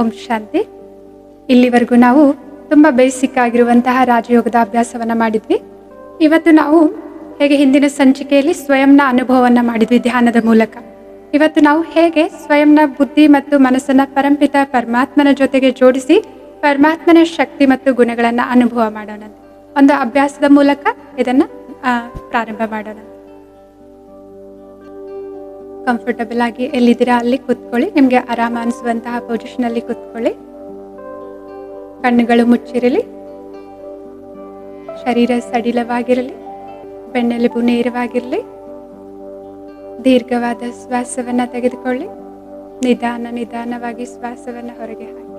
ಓಂ ಶಾಂತಿ. ಇಲ್ಲಿವರೆಗೂ ನಾವು ತುಂಬ ಬೇಸಿಕ್ ಆಗಿರುವಂತಹ ರಾಜಯೋಗದ ಅಭ್ಯಾಸವನ್ನ ಮಾಡಿದ್ವಿ. ಇವತ್ತು ನಾವು ಹೇಗೆ ಹಿಂದಿನ ಸಂಚಿಕೆಯಲ್ಲಿ ಸ್ವಯಂನ ಅನುಭವವನ್ನ ಮಾಡಿದ್ವಿ ಧ್ಯಾನದ ಮೂಲಕ. ಇವತ್ತು ನಾವು ಹೇಗೆ ಸ್ವಯಂನ ಬುದ್ಧಿ ಮತ್ತು ಮನಸ್ಸನ್ನ ಪರಂಪಿತ ಪರಮಾತ್ಮನ ಜೊತೆಗೆ ಜೋಡಿಸಿ ಪರಮಾತ್ಮನ ಶಕ್ತಿ ಮತ್ತು ಗುಣಗಳನ್ನ ಅನುಭವ ಮಾಡೋಣ ಒಂದು ಅಭ್ಯಾಸದ ಮೂಲಕ ಇದನ್ನ ಪ್ರಾರಂಭ ಮಾಡೋಣ. ಕಂಫರ್ಟಬಲ್ ಆಗಿ ಎಲ್ಲಿದ್ದೀರಾ, ಅಲ್ಲಿ ಕೂತ್ಕೊಳ್ಳಿ. ನಿಮಗೆ ಆರಾಮ ಅನಿಸುವಂತಹ ಪೊಸಿಷನ್ ಅಲ್ಲಿ ಕೂತ್ಕೊಳ್ಳಿ. ಕಣ್ಣುಗಳು ಮುಚ್ಚಿರಲಿ. ಶರೀರ ಸಡಿಲವಾಗಿರಲಿ. ಬೆನ್ನೆಲುಬು ನೇರವಾಗಿರಲಿ ದೀರ್ಘವಾದ ಶ್ವಾಸವನ್ನು ತೆಗೆದುಕೊಳ್ಳಿ. ನಿಧಾನ ನಿಧಾನವಾಗಿ ಶ್ವಾಸವನ್ನು ಹೊರಗೆ ಹಾಕಿ.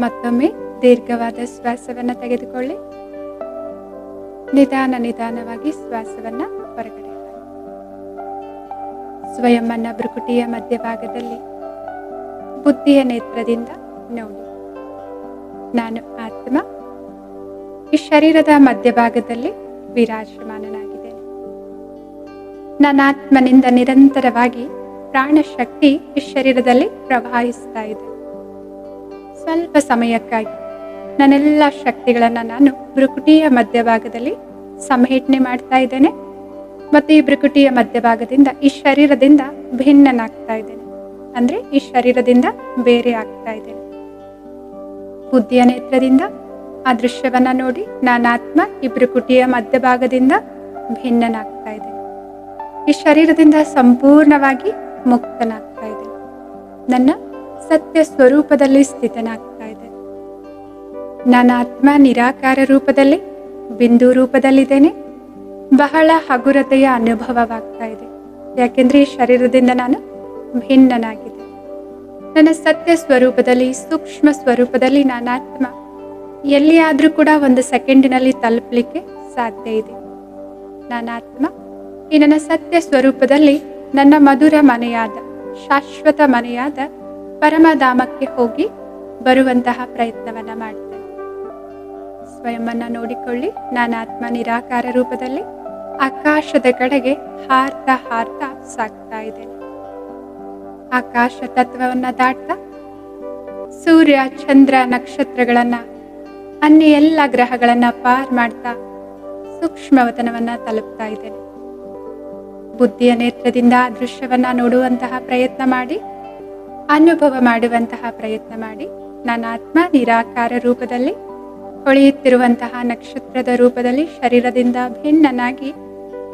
ಮತ್ತೊಮ್ಮೆ ದೀರ್ಘವಾದ ಶ್ವಾಸವನ್ನು ತೆಗೆದುಕೊಳ್ಳಿ. ನಿಧಾನ ನಿಧಾನವಾಗಿ ಶ್ವಾಸವನ್ನು ಹೊರಗಡೆ ಸ್ವಯಂನ ಭ್ರುಕುಟಿಯ ಮಧ್ಯಭಾಗದಲ್ಲಿ ಬುದ್ಧಿಯ ನೇತ್ರದಿಂದ ನೋಡಿ. ನಾನು ಆತ್ಮ, ಈ ಶರೀರದ ಮಧ್ಯಭಾಗದಲ್ಲಿ ವಿರಾಜಮಾನನಾಗಿದ್ದೇನೆ. ಆತ್ಮನಿಂದ ನಿರಂತರವಾಗಿ ಪ್ರಾಣಶಕ್ತಿ ಈ ಶರೀರದಲ್ಲಿ ಪ್ರವಹಿಸ್ತಾ ಇದೆ. ಸ್ವಲ್ಪ ಸಮಯಕ್ಕಾಗಿ ನನ್ನೆಲ್ಲ ಶಕ್ತಿಗಳನ್ನು ನಾನು ಭೃಕುಟಿಯ ಮಧ್ಯಭಾಗದಲ್ಲಿ ಸಮೇಟ್ನೆ ಮಾಡ್ತಾ ಇದ್ದೇನೆ. ಮತ್ತು ಈ ಭ್ರುಕುಟಿಯ ಮಧ್ಯಭಾಗದಿಂದ ಈ ಶರೀರದಿಂದ ಭಿನ್ನನಾಗ್ತಾ ಇದ್ದೇನೆ. ಅಂದ್ರೆ ಈ ಶರೀರದಿಂದ ಬೇರೆ ಆಗ್ತಾ ಇದ್ದೇನೆ. ಬುದ್ಧಿಯ ನೇತ್ರದಿಂದ ಆ ದೃಶ್ಯವನ್ನು ನೋಡಿ ನಾನಾತ್ಮ ಈ ಭ್ರುಕುಟಿಯ ಮಧ್ಯಭಾಗದಿಂದ ಭಿನ್ನನಾಗ್ತಾ ಇದ್ದೇನೆ. ಈ ಶರೀರದಿಂದ ಸಂಪೂರ್ಣವಾಗಿ ಮುಕ್ತನಾಗ್ತಾ ಇದ್ದೇನೆ. ನನ್ನ ಸತ್ಯ ಸ್ವರೂಪದಲ್ಲಿ ಸ್ಥಿತನಾಗ್ತಾ ಇದ್ದೇನೆ. ಆತ್ಮ ನಿರಾಕಾರ ರೂಪದಲ್ಲಿ, ಬಿಂದು ರೂಪದಲ್ಲಿದ್ದೇನೆ ಬಹಳ ಹಗುರತೆಯ ಅನುಭವವಾಗ್ತಾ ಇದೆ. ಯಾಕೆಂದ್ರೆ ಈ ಶರೀರದಿಂದ ನಾನು ಭಿನ್ನನಾಗಿದೆ ನನ್ನ ಸತ್ಯ ಸ್ವರೂಪದಲ್ಲಿ, ಸೂಕ್ಷ್ಮ ಸ್ವರೂಪದಲ್ಲಿ ನನ್ನ ಆತ್ಮ. ಎಲ್ಲಿಯಾದರೂ ಕೂಡ ಒಂದು ಸೆಕೆಂಡಿನಲ್ಲಿ ತಲುಪಲಿಕ್ಕೆ ಸಾಧ್ಯ ಇದೆ. ನನ್ನ ಆತ್ಮ. ಈ ನನ್ನ ಸತ್ಯ ಸ್ವರೂಪದಲ್ಲಿ ನನ್ನ ಮಧುರ ಮನೆಯಾದ, ಶಾಶ್ವತ ಮನೆಯಾದ ಪರಮಧಾಮಕ್ಕೆ ಹೋಗಿ ಬರುವಂತಹ ಪ್ರಯತ್ನವನ್ನ ಮಾಡ್ತೇನೆ. ಸ್ವಯಂವನ್ನ ನೋಡಿಕೊಳ್ಳಿ. ನಾನು ಆತ್ಮ ನಿರಾಕಾರ ರೂಪದಲ್ಲಿ ಆಕಾಶದ ಕಡೆಗೆ ಹಾರ್ತಾ ಹಾರ್ತಾ ಸಾಗ್ತಾ ಇದ್ದೇನೆ ಆಕಾಶ ತತ್ವವನ್ನ ದಾಟ್ತಾ ಸೂರ್ಯ, ಚಂದ್ರ ನಕ್ಷತ್ರಗಳನ್ನ ಅನ್ಯ ಎಲ್ಲ ಗ್ರಹಗಳನ್ನ ಪಾರ್ ಮಾಡ್ತಾ ಸೂಕ್ಷ್ಮವತನವನ್ನ ತಲುಪ್ತಾ ಇದ್ದೇನೆ ಬುದ್ಧಿಯ ನೇತ್ರದಿಂದ ದೃಶ್ಯವನ್ನ ನೋಡುವಂತಹ ಪ್ರಯತ್ನ ಮಾಡಿ, ಅನುಭವ ಮಾಡುವಂತಹ ಪ್ರಯತ್ನ ಮಾಡಿ, ನನ್ನ ಆತ್ಮ ನಿರಾಕಾರ ರೂಪದಲ್ಲಿ ಹೊಳೆಯುತ್ತಿರುವಂತಹ ನಕ್ಷತ್ರದ ರೂಪದಲ್ಲಿ ಶರೀರದಿಂದ ಭಿನ್ನನಾಗಿ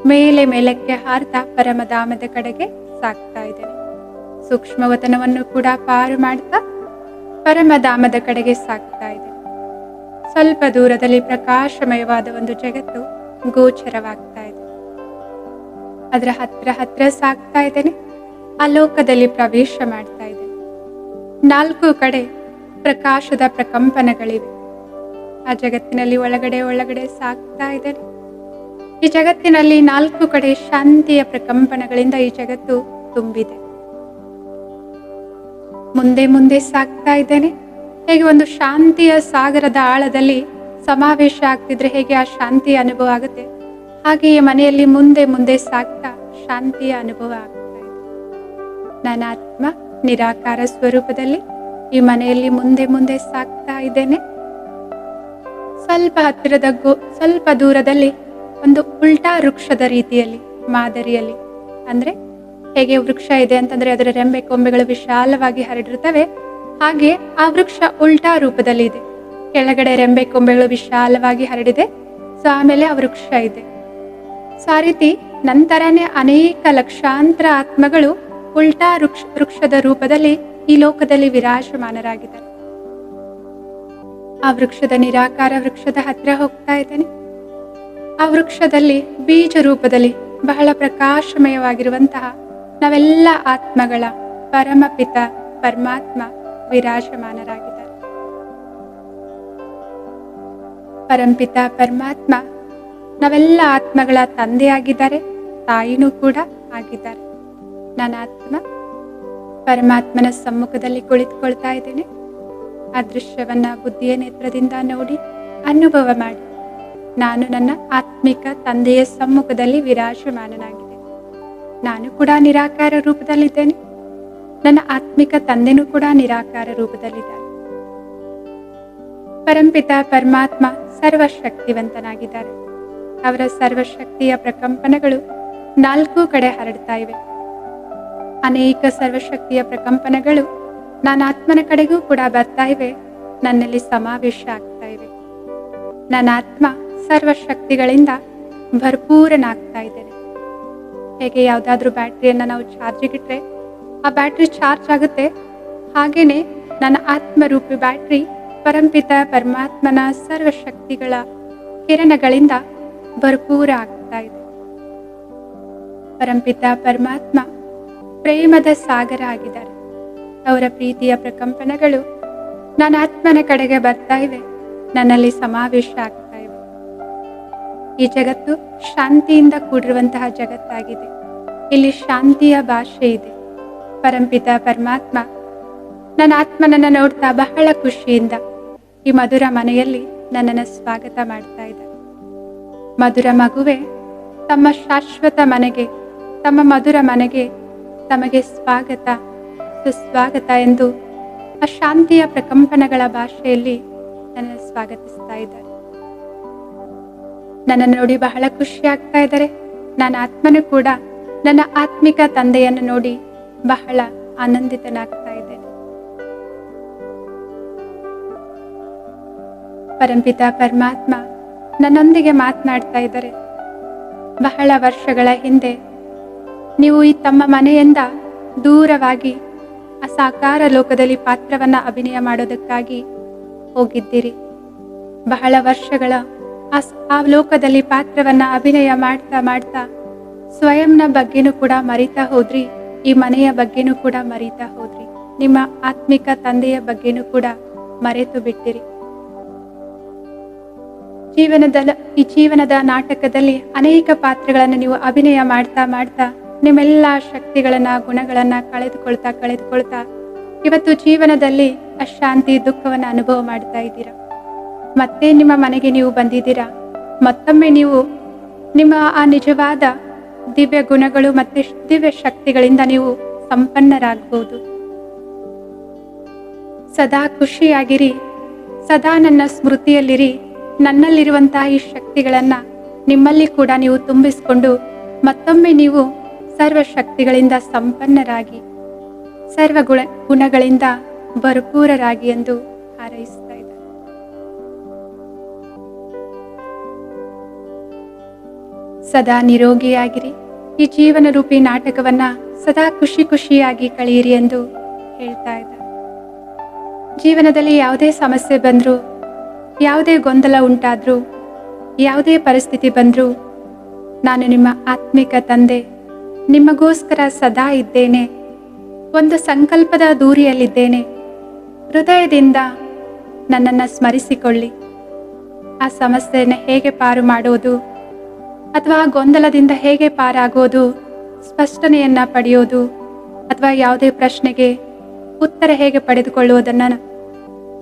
ಮೇಲೆ ಮೇಲಕ್ಕೆ ಹಾರ್ತಾ ಪರಮಧಾಮದ ಕಡೆಗೆ ಸಾಗ್ತಾ ಇದ್ದೇನೆ. ಸೂಕ್ಷ್ಮವತನವನ್ನು ಕೂಡ ಪಾರು ಮಾಡ್ತಾ ಪರಮಧಾಮದ ಕಡೆಗೆ ಸಾಗ್ತಾ ಇದೆ ಸ್ವಲ್ಪ ದೂರದಲ್ಲಿ ಪ್ರಕಾಶಮಯವಾದ ಒಂದು ಜಗತ್ತು ಗೋಚರವಾಗ್ತಾ ಇದೆ. ಅದರ ಹತ್ರ ಹತ್ರ ಸಾಗ್ತಾ ಇದ್ದೇನೆ. ಅಲೋಕದಲ್ಲಿ ಲೋಕದಲ್ಲಿ ಪ್ರವೇಶ ಮಾಡ್ತಾ ಇದೆ ನಾಲ್ಕು ಕಡೆ ಪ್ರಕಾಶದ ಪ್ರಕಂಪನಗಳಿವೆ. ಆ ಜಗತ್ತಿನಲ್ಲಿ ಒಳಗಡೆ ಒಳಗಡೆ ಸಾಗ್ತಾ ಇದ್ದೇನೆ. ಈ ಜಗತ್ತಿನಲ್ಲಿ ನಾಲ್ಕು ಕಡೆ ಶಾಂತಿಯ ಪ್ರಕಂಪನಗಳಿಂದ ಈ ಜಗತ್ತು ತುಂಬಿದೆ. ಮುಂದೆ ಮುಂದೆ ಸಾಗ್ತಾ ಇದ್ದೇನೆ. ಹೇಗೆ ಒಂದು ಶಾಂತಿಯ ಸಾಗರದ ಆಳದಲ್ಲಿ ಸಮಾವೇಶ ಆಗ್ತಿದ್ರೆ ಹೇಗೆ ಆ ಶಾಂತಿಯ ಅನುಭವ ಆಗುತ್ತೆ? ಹಾಗೆಯೇ ಮನೆಯಲ್ಲಿ ಮುಂದೆ ಮುಂದೆ ಸಾಗ್ತಾ ಶಾಂತಿಯ ಅನುಭವ ಆಗ್ತಾ ಇದೆ. ನನ್ನ ಆತ್ಮ ನಿರಾಕಾರ ಸ್ವರೂಪದಲ್ಲಿ ಈ ಮನೆಯಲ್ಲಿ ಮುಂದೆ ಮುಂದೆ ಸಾಗ್ತಾ ಇದ್ದೇನೆ. ಸ್ವಲ್ಪ ಹತ್ತಿರದ ಗೋ ಸ್ವಲ್ಪ ದೂರದಲ್ಲಿ ಒಂದು ಉಲ್ಟಾ ವೃಕ್ಷದ ರೀತಿಯಲ್ಲಿ, ಮಾದರಿಯಲ್ಲಿ. ಅಂದ್ರೆ ಹೇಗೆ ವೃಕ್ಷ ಇದೆ ಅಂತಂದ್ರೆ ಅದರ ರೆಂಬೆ ಕೊಂಬೆಗಳು ವಿಶಾಲವಾಗಿ ಹರಡಿರುತ್ತವೆ. ಹಾಗೆ ಆ ವೃಕ್ಷ ಉಲ್ಟಾ ರೂಪದಲ್ಲಿ ಇದೆ. ಕೆಳಗಡೆ ರೆಂಬೆ ಕೊಂಬೆಗಳು ವಿಶಾಲವಾಗಿ ಹರಡಿದೆ. ಸೊ, ಆಮೇಲೆ ಆ ವೃಕ್ಷ ಇದೆ. ಸೊ, ಆ ರೀತಿ ನಂತರನೇ ಅನೇಕ ಲಕ್ಷಾಂತರ ಆತ್ಮಗಳು ಉಲ್ಟಾ ವೃಕ್ಷ, ವೃಕ್ಷದ ರೂಪದಲ್ಲಿ ಈ ಲೋಕದಲ್ಲಿ ವಿರಾಜಮಾನರಾಗಿದ್ದಾರೆ. ಆ ವೃಕ್ಷದ ನಿರಾಕಾರ ವೃಕ್ಷದ ಹತ್ರ ಹೋಗ್ತಾ ಇದ್ದೇನೆ. ಆ ವೃಕ್ಷದಲ್ಲಿ ಬೀಜ ರೂಪದಲ್ಲಿ ಬಹಳ ಪ್ರಕಾಶಮಯವಾಗಿರುವಂತಹ ನಾವೆಲ್ಲ ಆತ್ಮಗಳ ಪರಮಪಿತ ಪರಮಾತ್ಮ ವಿರಾಜಮಾನರಾಗಿದ್ದಾರೆ. ಪರಂಪಿತ ಪರಮಾತ್ಮ ನಾವೆಲ್ಲ ಆತ್ಮಗಳ ತಂದೆಯಾಗಿದ್ದಾರೆ, ತಾಯಿನೂ ಕೂಡ ಆಗಿದ್ದಾರೆ. ನನ್ನ ಆತ್ಮ ಪರಮಾತ್ಮನ ಸಮ್ಮುಖದಲ್ಲಿ ಕುಳಿತುಕೊಳ್ತಾ ಇದ್ದೇನೆ. ಆ ದೃಶ್ಯವನ್ನ ಬುದ್ಧಿಯ ನೇತ್ರದಿಂದ ನೋಡಿ, ಅನುಭವ ಮಾಡಿ. ನಾನು ನನ್ನ ಆತ್ಮಿಕ ತಂದೆಯ ಸಮ್ಮುಖದಲ್ಲಿ ವಿರಾಜಮಾನನಾಗಿದೆ ನಾನು ಕೂಡ ನಿರಾಕಾರ ರೂಪದಲ್ಲಿದ್ದೇನೆ. ನನ್ನ ಆತ್ಮಿಕ ತಂದೆನೂ ಕೂಡ ನಿರಾಕಾರ ರೂಪದಲ್ಲಿದ್ದಾರೆ ಪರಂಪಿತ ಪರಮಾತ್ಮ ಸರ್ವಶಕ್ತಿವಂತನಾಗಿದ್ದಾರೆ. ಅವರ ಸರ್ವಶಕ್ತಿಯ ಪ್ರಕಂಪನಗಳು ನಾಲ್ಕು ಕಡೆ ಹರಡ್ತಾ ಇವೆ. ಅನೇಕ ಸರ್ವಶಕ್ತಿಯ ಪ್ರಕಂಪನಗಳು ನನ್ನ ಆತ್ಮನ ಕಡೆಗೂ ಕೂಡ ಬರ್ತಾ ಇವೆ. ನನ್ನಲ್ಲಿ ಸಮಾವೇಶ ಆಗ್ತಾ ಇವೆ. ನನ್ನ ಆತ್ಮ ಸರ್ವಶಕ್ತಿಗಳಿಂದ ಭರ್ಪೂರನಾಗ್ತಾ ಇದ್ದೇನೆ. ಹೇಗೆ ಯಾವುದಾದ್ರೂ ಬ್ಯಾಟ್ರಿಯನ್ನು ನಾವು ಚಾರ್ಜಿಗಿಟ್ರೆ ಆ ಬ್ಯಾಟ್ರಿ ಚಾರ್ಜ್ ಆಗುತ್ತೆ. ಹಾಗೆಯೇ ನನ್ನ ಆತ್ಮರೂಪಿ ಬ್ಯಾಟ್ರಿ ಪರಂಪಿತ ಪರಮಾತ್ಮನ ಸರ್ವಶಕ್ತಿಗಳ ಕಿರಣಗಳಿಂದ ಭರ್ಪೂರ ಆಗ್ತಾ ಇದೆ. ಪರಂಪಿತ ಪರಮಾತ್ಮ ಪ್ರೇಮದ ಸಾಗರ ಆಗಿದ್ದಾರೆ. ಅವರ ಪ್ರೀತಿಯ ಪ್ರಕಂಪನಗಳು ನನ್ನ ಆತ್ಮನ ಕಡೆಗೆ ಬರ್ತಾ ಇವೆ. ನನ್ನಲ್ಲಿ ಸಮಾವೇಶ ಆಗ್ತಾ ಇವೆ ಈ ಜಗತ್ತು ಶಾಂತಿಯಿಂದ ಕೂಡಿರುವಂತಹ ಜಗತ್ತಾಗಿದೆ. ಇಲ್ಲಿ ಶಾಂತಿಯ ಭಾಷೆ ಇದೆ. ಪರಂಪಿತ ಪರಮಾತ್ಮ, ನನ್ನ ಆತ್ಮನನ್ನ ನೋಡ್ತಾ ಬಹಳ ಖುಷಿಯಿಂದ ಈ ಮಧುರ ಮನೆಯಲ್ಲಿ ನನ್ನನ್ನು ಸ್ವಾಗತ ಮಾಡ್ತಾ ಇದ್ದಾರೆ. ಮಧುರ ಮಗುವೆ ತಮ್ಮ ಶಾಶ್ವತ ಮನೆಗೆ, ತಮ್ಮ ಮಧುರ ಮನೆಗೆ ತಮಗೆ ಸ್ವಾಗತ, ಸುಸ್ವಾಗತ ಎಂದು ಆ ಶಾಂತಿಯ ಪ್ರಕಂಪನಗಳ ಭಾಷೆಯಲ್ಲಿ ನನ್ನನ್ನು ಸ್ವಾಗತಿಸ್ತಾ ಇದ್ದಾರೆ. ನನ್ನನ್ನು ನೋಡಿ ಬಹಳ ಖುಷಿ ಆಗ್ತಾ ಇದ್ದಾರೆ. ನನ್ನ ಆತ್ಮನು ಕೂಡ ನನ್ನ ಆತ್ಮಿಕ ತಂದೆಯನ್ನು ನೋಡಿ ಬಹಳ ಆನಂದಿತನಾಗ್ತಾ ಇದ್ದೇನೆ. ಪರಂಪಿತ ಪರಮಾತ್ಮ ನನ್ನೊಂದಿಗೆ ಮಾತನಾಡ್ತಾ ಇದ್ದಾರೆ. ಬಹಳ ವರ್ಷಗಳ ಹಿಂದೆ ನೀವು ಈ ತಮ್ಮ ಮನೆಯಿಂದ ದೂರವಾಗಿ ಅಸಾಕಾರ ಸಾಕಾರ ಲೋಕದಲ್ಲಿ ಪಾತ್ರವನ್ನ ಅಭಿನಯ ಮಾಡೋದಕ್ಕಾಗಿ ಹೋಗಿದ್ದೀರಿ. ಬಹಳ ವರ್ಷಗಳ ಆ ಲೋಕದಲ್ಲಿ ಪಾತ್ರವನ್ನ ಅಭಿನಯ ಮಾಡ್ತಾ ಮಾಡ್ತಾ ಸ್ವಯಂನ ಬಗ್ಗೆನೂ ಕೂಡ ಮರಿತಾ ಹೋದ್ರಿ, ಈ ಮನೆಯ ಬಗ್ಗೆನೂ ಕೂಡ ಮರಿತಾ ಹೋದ್ರಿ, ನಿಮ್ಮ ಆತ್ಮಿಕ ತಂದೆಯ ಬಗ್ಗೆನೂ ಕೂಡ ಮರೆತು ಬಿಟ್ಟಿರಿ. ಜೀವನದ ಈ ಜೀವನದ ನಾಟಕದಲ್ಲಿ ಅನೇಕ ಪಾತ್ರಗಳನ್ನು ನೀವು ಅಭಿನಯ ಮಾಡ್ತಾ ಮಾಡ್ತಾ ನಿಮ್ಮೆಲ್ಲ ಶಕ್ತಿಗಳನ್ನ, ಗುಣಗಳನ್ನ ಕಳೆದುಕೊಳ್ತಾ ಕಳೆದುಕೊಳ್ತಾ ಇವತ್ತು ಜೀವನದಲ್ಲಿ ಅಶಾಂತಿ, ದುಃಖವನ್ನು ಅನುಭವ ಮಾಡ್ತಾ ಇದ್ದೀರಾ? ಮತ್ತೆ ನಿಮ್ಮ ಮನೆಗೆ ನೀವು ಬಂದಿದ್ದೀರಾ? ಮತ್ತೊಮ್ಮೆ ನೀವು ನಿಮ್ಮ ಆ ನಿಜವಾದ ದಿವ್ಯ ಗುಣಗಳು ಮತ್ತೆ ದಿವ್ಯ ಶಕ್ತಿಗಳಿಂದ ನೀವು ಸಂಪನ್ನರಾಗಬಹುದು. ಸದಾ ಖುಷಿಯಾಗಿರಿ. ಸದಾ ನನ್ನ ಸ್ಮೃತಿಯಲ್ಲಿರಿ. ನನ್ನಲ್ಲಿರುವಂತಹ ಈ ಶಕ್ತಿಗಳನ್ನ ನಿಮ್ಮಲ್ಲಿ ಕೂಡ ನೀವು ತುಂಬಿಸಿಕೊಂಡು ಮತ್ತೊಮ್ಮೆ ನೀವು ಸರ್ವ ಶಕ್ತಿಗಳಿಂದ ಸಂಪನ್ನರಾಗಿ, ಸರ್ವ ಗುಣ, ಗುಣಗಳಿಂದ ಭರ್ಪೂರರಾಗಿ ಎಂದು ಹಾರೈಸ್ತಾ ಸದಾ ನಿರೋಗಿಯಾಗಿರಿ. ಈ ಜೀವನ ರೂಪಿ ನಾಟಕವನ್ನ ಸದಾ ಖುಷಿ ಖುಷಿಯಾಗಿ ಕಳೆಯಿರಿ ಎಂದು ಹೇಳ್ತಾ ಇದ್ದ. ಜೀವನದಲ್ಲಿ ಯಾವುದೇ ಸಮಸ್ಯೆ ಬಂದರೂ, ಯಾವುದೇ ಗೊಂದಲ ಉಂಟಾದ್ರೂ, ಯಾವುದೇ ಪರಿಸ್ಥಿತಿ ಬಂದರೂ, ನಾನು ನಿಮ್ಮ ಆತ್ಮಿಕ ತಂದೆ. ನಿಮಗೋಸ್ಕರ ಸದಾ ಇದ್ದೇನೆ. ಒಂದು ಸಂಕಲ್ಪದ ದೂರಿಯಲ್ಲಿದ್ದೇನೆ. ಹೃದಯದಿಂದ ನನ್ನನ್ನು ಸ್ಮರಿಸಿಕೊಳ್ಳಿ. ಆ ಸಮಸ್ಯೆಯನ್ನು ಹೇಗೆ ಪಾರು ಮಾಡೋದು? ಅಥವಾ ಗೊಂದಲದಿಂದ ಹೇಗೆ ಪಾರಾಗೋದು ಸ್ಪಷ್ಟನೆಯನ್ನ ಪಡೆಯೋದು ಅಥವಾ ಯಾವುದೇ ಪ್ರಶ್ನೆಗೆ ಉತ್ತರ ಹೇಗೆ ಪಡೆದುಕೊಳ್ಳುವುದನ್ನು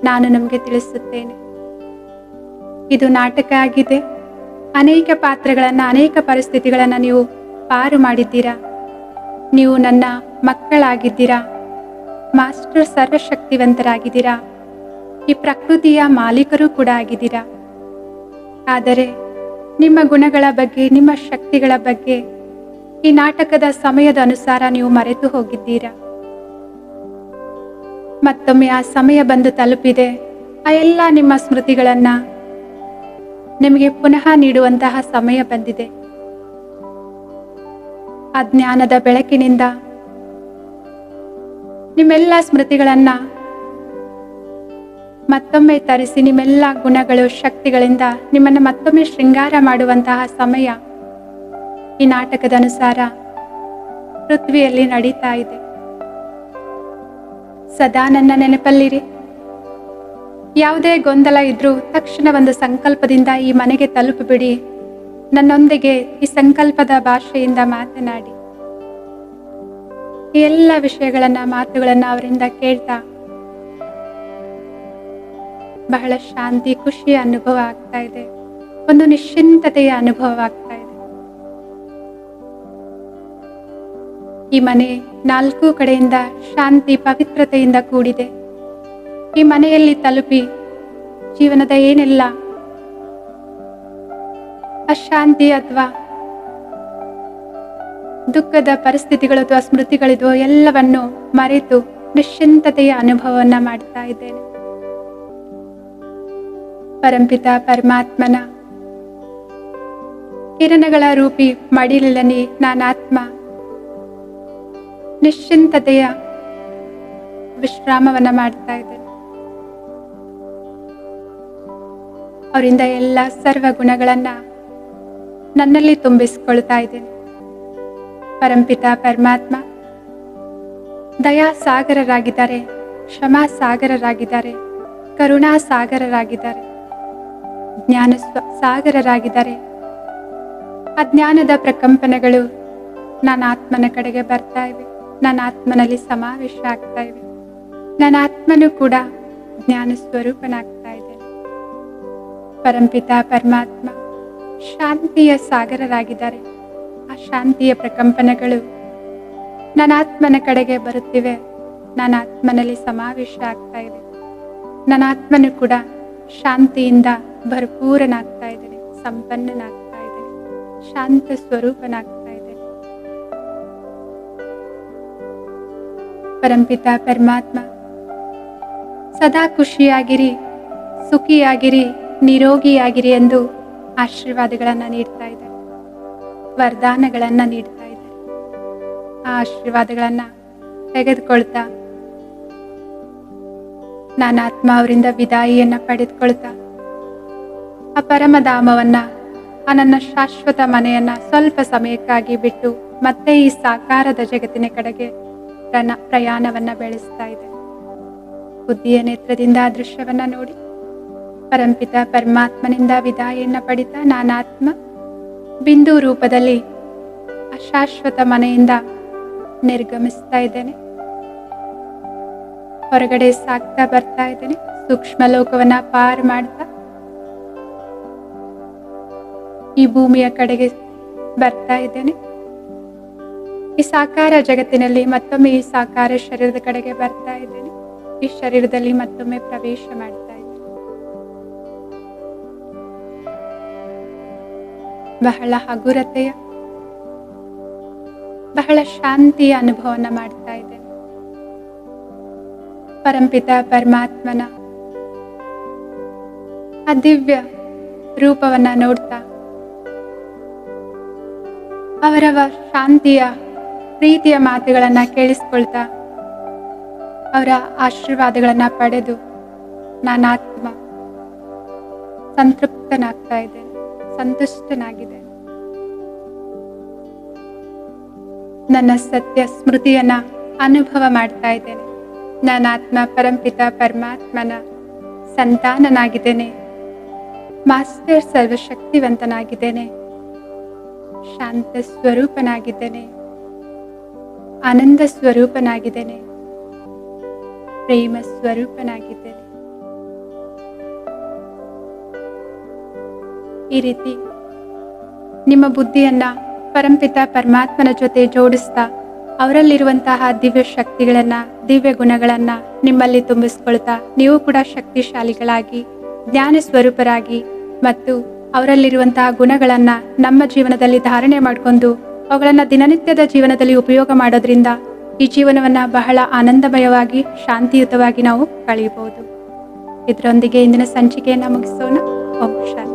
ನಾನು ನಮಗೆ ತಿಳಿಸುತ್ತೇನೆ. ಇದು ನಾಟಕ ಆಗಿದೆ. ಅನೇಕ ಪಾತ್ರಗಳನ್ನು, ಅನೇಕ ಪರಿಸ್ಥಿತಿಗಳನ್ನು ನೀವು ಪಾರು ಮಾಡಿದ್ದೀರಾ? ನೀವು ನನ್ನ ಮಕ್ಕಳಾಗಿದ್ದೀರಾ? ಮಾಸ್ಟರ್ ಸರ್ವಶಕ್ತಿವಂತರಾಗಿದ್ದೀರಾ? ಈ ಪ್ರಕೃತಿಯ ಮಾಲೀಕರು ಕೂಡ ಆಗಿದ್ದೀರಾ? ಆದರೆ ನಿಮ್ಮ ಗುಣಗಳ ಬಗ್ಗೆ, ನಿಮ್ಮ ಶಕ್ತಿಗಳ ಬಗ್ಗೆ ಈ ನಾಟಕದ ಸಮಯದ ಅನುಸಾರ ನೀವು ಮರೆತು ಹೋಗಿದ್ದೀರಾ? ಮತ್ತೊಮ್ಮೆ ಆ ಸಮಯ ಬಂದು ತಲುಪಿದೆ. ಆ ಎಲ್ಲ ನಿಮ್ಮ ಸ್ಮೃತಿಗಳನ್ನ ನಿಮಗೆ ಪುನಃ ನೀಡುವಂತಹ ಸಮಯ ಬಂದಿದೆ. ಆ ಜ್ಞಾನದ ಬೆಳಕಿನಿಂದ ನಿಮ್ಮೆಲ್ಲ ಸ್ಮೃತಿಗಳನ್ನ ಮತ್ತೊಮ್ಮೆ ತರಿಸಿ ನಿಮ್ಮೆಲ್ಲ ಗುಣಗಳು ಶಕ್ತಿಗಳಿಂದ ನಿಮ್ಮನ್ನು ಮತ್ತೊಮ್ಮೆ ಶೃಂಗಾರ ಮಾಡುವಂತಹ ಸಮಯ ಈ ನಾಟಕದ ಅನುಸಾರ ಪೃಥ್ವಿಯಲ್ಲಿ ನಡೀತಾ ಇದೆ. ಸದಾ ನನ್ನ ನೆನಪಲ್ಲಿರಿ. ಯಾವುದೇ ಗೊಂದಲ ಇದ್ರೂ ತಕ್ಷಣ ಒಂದು ಸಂಕಲ್ಪದಿಂದ ಈ ಮನೆಗೆ ತಲುಪಿಬಿಡಿ. ನನ್ನೊಂದಿಗೆ ಈ ಸಂಕಲ್ಪದ ಭಾಷೆಯಿಂದ ಮಾತನಾಡಿ. ಎಲ್ಲ ವಿಷಯಗಳನ್ನ ಮಾತುಗಳನ್ನ ಅವರಿಂದ ಕೇಳ್ತಾ ಬಹಳ ಶಾಂತಿ ಖುಷಿಯ ಅನುಭವ ಆಗ್ತಾ ಇದೆ. ಒಂದು ನಿಶ್ಚಿಂತತೆಯ ಅನುಭವ ಆಗ್ತಾ ಇದೆ. ಈ ಮನೆ ನಾಲ್ಕು ಕಡೆಯಿಂದ ಶಾಂತಿ, ಪವಿತ್ರತೆಯಿಂದ ಕೂಡಿದೆ. ಈ ಮನೆಯಲ್ಲಿ ತಲುಪಿ ಜೀವನದ ಏನೆಲ್ಲ ಅಶಾಂತಿ ಅಥವಾ ದುಃಖದ ಪರಿಸ್ಥಿತಿಗಳು ಅಥವಾ ಸ್ಮೃತಿಗಳಿದ್ವೋ ಎಲ್ಲವನ್ನು ಮರೆತು ನಿಶ್ಚಿಂತತೆಯ ಅನುಭವವನ್ನ ಮಾಡ್ತಾ ಇದ್ದೇನೆ. ಪರಂಪಿತ ಪರಮಾತ್ಮನ. ಕಿರಣಗಳ ರೂಪಿ ಮಡಿಲನಿ ನಾನಾತ್ಮ. ನಿಶ್ಚಿಂತತೆಯ ವಿಶ್ರಾಮವನ್ನ ಮಾಡ್ತಾ ಇದ್ದೇನೆ. ಅವರಿಂದ ಎಲ್ಲ ಸರ್ವ ಗುಣಗಳನ್ನ ನನ್ನಲ್ಲಿ ತುಂಬಿಸ್ಕೊಳ್ತಾ ಇದ್ದೇನೆ. ಪರಂಪಿತ ಪರಮಾತ್ಮ ದಯಾ ಸಾಗರರಾಗಿದ್ದಾರೆ ಕ್ಷಮಾ ಸಾಗರರಾಗಿದ್ದಾರೆ ಕರುಣಾ ಸಾಗರರಾಗಿದ್ದಾರೆ ಜ್ಞಾನ ಸಾಗರರಾಗಿದ್ದಾರೆ ಅಜ್ಞಾನದ ಪ್ರಕಂಪನಗಳು ನನ್ನ ಆತ್ಮನ ಕಡೆಗೆ ಬರ್ತಾ ಇವೆ. ನನ್ನ ಆತ್ಮನಲ್ಲಿ ಸಮಾವೇಶ ಆಗ್ತಾ ಇವೆ. ನನ್ನ ಆತ್ಮನು ಕೂಡ ಜ್ಞಾನ ಸ್ವರೂಪನಾಗ್ತಾ ಇದೆ. ಪರಂಪಿತ ಪರಮಾತ್ಮ ಶಾಂತಿಯ ಸಾಗರರಾಗಿದ್ದಾರೆ. ಆ ಶಾಂತಿಯ ಪ್ರಕಂಪನಗಳು ನನ್ನ ಆತ್ಮನ ಕಡೆಗೆ ಬರುತ್ತಿವೆ. ನನ್ನ ಆತ್ಮನಲ್ಲಿ ಸಮಾವೇಶ ಆಗ್ತಾ ಇವೆ ನನ್ನ ಆತ್ಮನು ಕೂಡ ಶಾಂತಿಯಿಂದ ಭರಪೂರನಾಗ್ತಾ ಇದ್ದೇನೆ, ಸಂಪನ್ನನಾಗ್ತಾ ಇದ್ದೇನೆ, ಶಾಂತ ಸ್ವರೂಪನಾಗ್ತಾ ಇದ್ದೇನೆ. ಪರಂಪಿತ ಪರಮಾತ್ಮ, ಸದಾ ಖುಷಿಯಾಗಿರಿ, ಸುಖಿಯಾಗಿರಿ, ನಿರೋಗಿಯಾಗಿರಿ ಎಂದು ಆಶೀರ್ವಾದಗಳನ್ನು ನೀಡ್ತಾ ಇದ್ದಾರೆ. ವರದಾನಗಳನ್ನ ನೀಡ್ತಾ ಇದ್ದಾರೆ. ಆ ಆಶೀರ್ವಾದಗಳನ್ನ ತೆಗೆದುಕೊಳ್ತಾ ಆತ್ಮ ಅವರಿಂದ ವಿದಾಯಿಯನ್ನ ಪಡೆದುಕೊಳ್ತಾ ಆ ಪರಮಧಾಮವನ್ನ, ಆ ನನ್ನ ಶಾಶ್ವತ ಮನೆಯನ್ನ ಸ್ವಲ್ಪ ಸಮಯಕ್ಕಾಗಿ ಬಿಟ್ಟು ಮತ್ತೆ ಈ ಸಾಕಾರದ ಜಗತ್ತಿನ ಕಡೆಗೆ ಪ್ರಯಾಣವನ್ನ ಬೆಳೆಸ್ತಾ ಇದೆ. ಬುದ್ಧಿಯ ನೇತ್ರದಿಂದ ಆ ದೃಶ್ಯವನ್ನ ನೋಡಿ. ಪರಂಪಿತ ಪರಮಾತ್ಮನಿಂದ ವಿದಾಯನ್ನ ಪಡಿತ ನಾನಾತ್ಮ, ಬಿಂದು ರೂಪದಲ್ಲಿ ಆ ಶಾಶ್ವತ ಮನೆಯಿಂದ ನಿರ್ಗಮಿಸ್ತಾ ಇದ್ದೇನೆ. ಹೊರಗಡೆ ಸಾಕ್ತಾ ಬರ್ತಾ ಇದ್ದೇನೆ. ಸೂಕ್ಷ್ಮ ಲೋಕವನ್ನ ಪಾರ್ ಮಾಡ್ತಾ ಈ ಭೂಮಿಯ ಕಡೆಗೆ ಬರ್ತಾ ಇದ್ದೇನೆ. ಈ ಸಾಕಾರ ಜಗತ್ತಿನಲ್ಲಿ ಮತ್ತೊಮ್ಮೆ ಈ ಸಾಕಾರ ಶರೀರದ ಕಡೆಗೆ ಬರ್ತಾ ಇದ್ದೇನೆ. ಈ ಶರೀರದಲ್ಲಿ ಮತ್ತೊಮ್ಮೆ ಪ್ರವೇಶ ಮಾಡ್ತಾ ಇದ್ದೇನೆ. ಬಹಳ ಹಗುರತೆಯ, ಬಹಳ ಶಾಂತಿಯ ಅನುಭವನ ಮಾಡ್ತಾ ಇದ್ದೇನೆ. ಪರಂಪಿತ ಪರಮಾತ್ಮನ ಆ ದಿವ್ಯ ರೂಪವನ್ನ ನೋಡ್ತಾ ಅವರವ ಶಾಂತಿಯ, ಪ್ರೀತಿಯ ಮಾತುಗಳನ್ನ ಕೇಳಿಸ್ಕೊಳ್ತಾ ಅವರ ಆಶೀರ್ವಾದಗಳನ್ನ ಪಡೆದು ನಾನಾತ್ಮ ಸಂತೃಪ್ತನಾಗ್ತಾ ಇದ್ದೇನೆ ಸಂತುಷ್ಟನಾಗಿದೆ ನನ್ನ ಸತ್ಯ ಸ್ಮೃತಿಯನ್ನ ಅನುಭವ ಮಾಡ್ತಾ ಇದ್ದೇನೆ. ನಾನಾತ್ಮ ಪರಂಪಿತ ಪರಮಾತ್ಮನ ಸಂತಾನನಾಗಿದ್ದೇನೆ. ಮಾಸ್ಟರ್ ಸರ್ವಶಕ್ತಿವಂತನಾಗಿದ್ದೇನೆ. ಶಾಂತ ಸ್ವರೂಪನಾಗಿದ್ದೇನೆ. ಆನಂದ ಸ್ವರೂಪನಾಗಿದ್ದೇನೆ. ಪ್ರೇಮ ಸ್ವರೂಪನಾಗಿದ್ದೇನೆ. ಈ ರೀತಿ ನಿಮ್ಮ ಬುದ್ಧಿಯನ್ನ ಪರಂಪಿತ ಪರಮಾತ್ಮನ ಜೊತೆ ಜೋಡಿಸ್ತಾ ಅವರಲ್ಲಿರುವಂತಹ ದಿವ್ಯ ಶಕ್ತಿಗಳನ್ನ, ದಿವ್ಯ ಗುಣಗಳನ್ನ ನಿಮ್ಮಲ್ಲಿ ತುಂಬಿಸ್ಕೊಳ್ತಾ ನೀವು ಕೂಡ ಶಕ್ತಿಶಾಲಿಗಳಾಗಿ, ಜ್ಞಾನ ಸ್ವರೂಪರಾಗಿ ಮತ್ತು ಅವರಲ್ಲಿರುವಂತಹ ಗುಣಗಳನ್ನ ನಮ್ಮ ಜೀವನದಲ್ಲಿ ಧಾರಣೆ ಮಾಡಿಕೊಂಡು ಅವುಗಳನ್ನ ದಿನನಿತ್ಯದ ಜೀವನದಲ್ಲಿ ಉಪಯೋಗ ಮಾಡೋದ್ರಿಂದ ಈ ಜೀವನವನ್ನ ಬಹಳ ಆನಂದಮಯವಾಗಿ, ಶಾಂತಿಯುತವಾಗಿ ನಾವು ಕಳೆಯಬಹುದು. ಇದರೊಂದಿಗೆ ಇಂದಿನ ಸಂಚಿಕೆಯನ್ನ ಮುಗಿಸೋಣ. ಓಂ ಶಾಂತಿ.